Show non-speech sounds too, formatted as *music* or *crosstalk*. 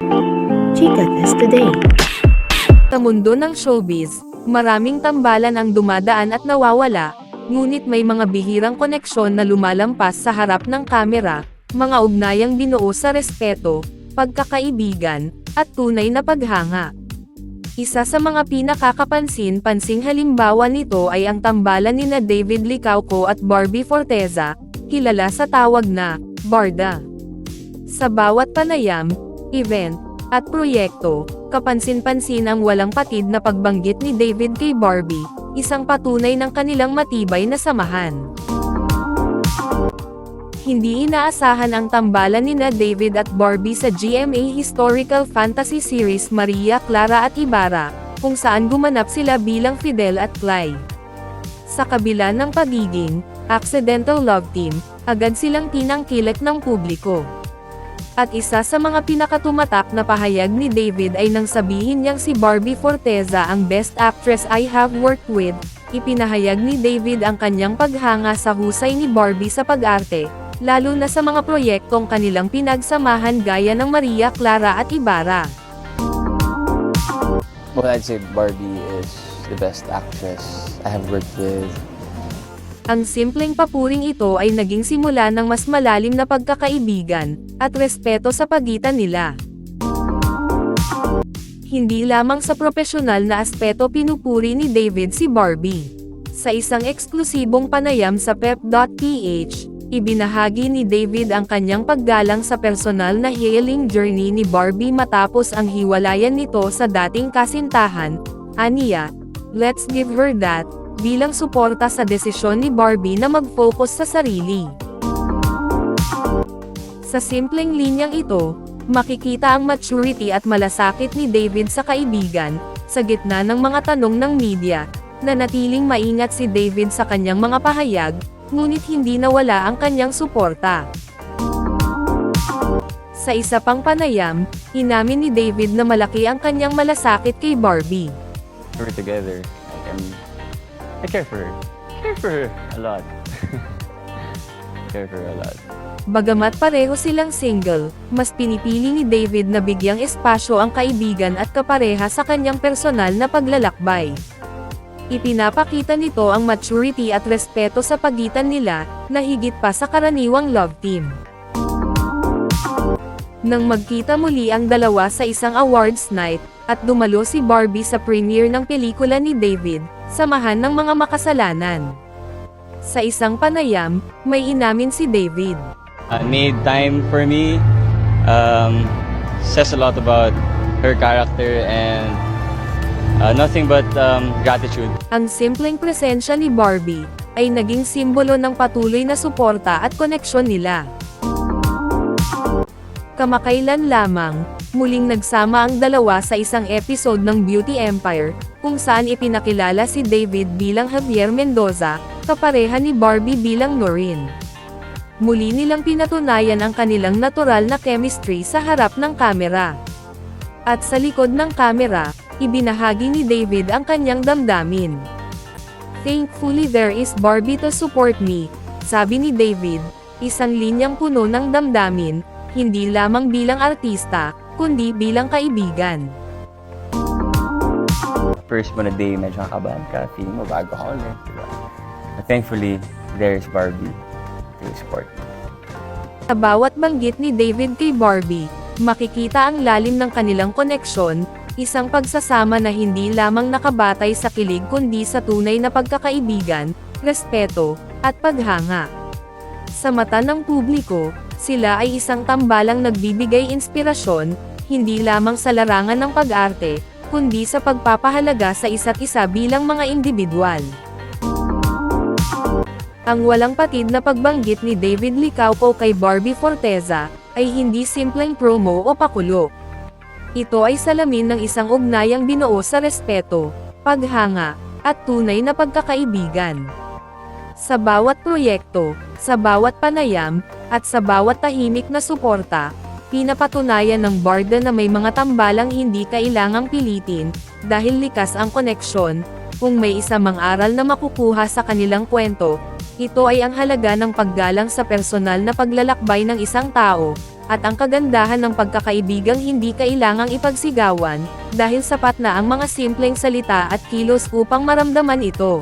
Chika Test Today. Sa mundo ng showbiz, maraming tambalan ang dumadaan at nawawala, ngunit may mga bihirang koneksyon na lumalampas sa harap ng kamera, mga ugnayang binuo sa respeto, pagkakaibigan, at tunay na paghanga. Isa sa mga pinakakapansin-pansing halimbawa nito ay ang tambalan ni na David Licauco at Barbie Forteza, kilala sa tawag na Barda. Sa bawat panayam, event, at proyekto, kapansin-pansin ang walang patid na pagbanggit ni David kay Barbie, isang patunay ng kanilang matibay na samahan. Hindi inaasahan ang tambalan ni na David at Barbie sa GMA Historical Fantasy Series Maria Clara at Ibarra, kung saan gumanap sila bilang Fidel at Clay. Sa kabila ng pagiging accidental love team, agad silang tinangkilik ng publiko. At isa sa mga pinakatumatak na pahayag ni David ay nang sabihin niyang si Barbie Forteza ang best actress I have worked with, ipinahayag ni David ang kanyang paghanga sa husay ni Barbie sa pag-arte, lalo na sa mga proyektong kanilang pinagsamahan gaya ng Maria Clara at Ibarra. Well, I'd say Barbie is the best actress I have worked with. Ang simpleng papuring ito ay naging simula ng mas malalim na pagkakaibigan, at respeto sa pagitan nila. Hindi lamang sa propesyonal na aspeto pinupuri ni David si Barbie. Sa isang eksklusibong panayam sa pep.ph, ibinahagi ni David ang kanyang paggalang sa personal na healing journey ni Barbie matapos ang hiwalayan nito sa dating kasintahan, aniya, let's give her that, bilang suporta sa desisyon ni Barbie na mag-focus sa sarili. Sa simpleng linyang ito, makikita ang maturity at malasakit ni David sa kaibigan, sa gitna ng mga tanong ng media, na natiling maingat si David sa kanyang mga pahayag, ngunit hindi nawala ang kanyang suporta. Sa isa pang panayam, inamin ni David na malaki ang kanyang malasakit kay Barbie. We're together. Like, I'm, I care for her. care for her a lot. *laughs* care for her a lot. Bagamat pareho silang single, mas pinipili ni David na bigyang espasyo ang kaibigan at kapareha sa kanyang personal na paglalakbay. Ipinapakita nito ang maturity at respeto sa pagitan nila, na higit pa sa karaniwang love team. Nang magkita muli ang dalawa sa isang awards night, at dumalo si Barbie sa premiere ng pelikula ni David, samahan ng mga makasalanan. Sa isang panayam, may inamin si David. uh, made time for me um, says a lot about her character and uh, nothing but um, gratitude. Ang simpleng presensya ni Barbie ay naging simbolo ng patuloy na suporta at koneksyon nila. Kamakailan lamang, muling nagsama ang dalawa sa isang episode ng Beauty Empire, kung saan ipinakilala si David bilang Javier Mendoza, kapareha ni Barbie bilang Noreen. Muli nilang pinatunayan ang kanilang natural na chemistry sa harap ng kamera. At sa likod ng kamera, ibinahagi ni David ang kanyang damdamin. Thankfully there is Barbie to support me, sabi ni David, isang linyang puno ng damdamin, hindi lamang bilang artista, kundi bilang kaibigan. First mo na day, medyo kakabahan ka. Feeling mo bago ka ulit. Diba? But thankfully, there's Barbie to support me. Sa bawat banggit ni David kay Barbie, makikita ang lalim ng kanilang koneksyon, isang pagsasama na hindi lamang nakabatay sa kilig kundi sa tunay na pagkakaibigan, respeto, at paghanga. Sa mata ng publiko, sila ay isang tambalang nagbibigay inspirasyon, hindi lamang sa larangan ng pag-arte, kundi sa pagpapahalaga sa isa't isa bilang mga individual. Ang walang patid na pagbanggit ni David Licauco kay Barbie Forteza, ay hindi simpleng promo o pakulo. Ito ay salamin ng isang ugnayang binuo sa respeto, paghanga, at tunay na pagkakaibigan. Sa bawat proyekto, sa bawat panayam, at sa bawat tahimik na suporta, pinapatunayan ng Barda na may mga tambalang hindi kailangang pilitin, dahil likas ang koneksyon, kung may isa mang aral na makukuha sa kanilang kwento, ito ay ang halaga ng paggalang sa personal na paglalakbay ng isang tao, at ang kagandahan ng pagkakaibigang hindi kailangang ipagsigawan, dahil sapat na ang mga simpleng salita at kilos upang maramdaman ito.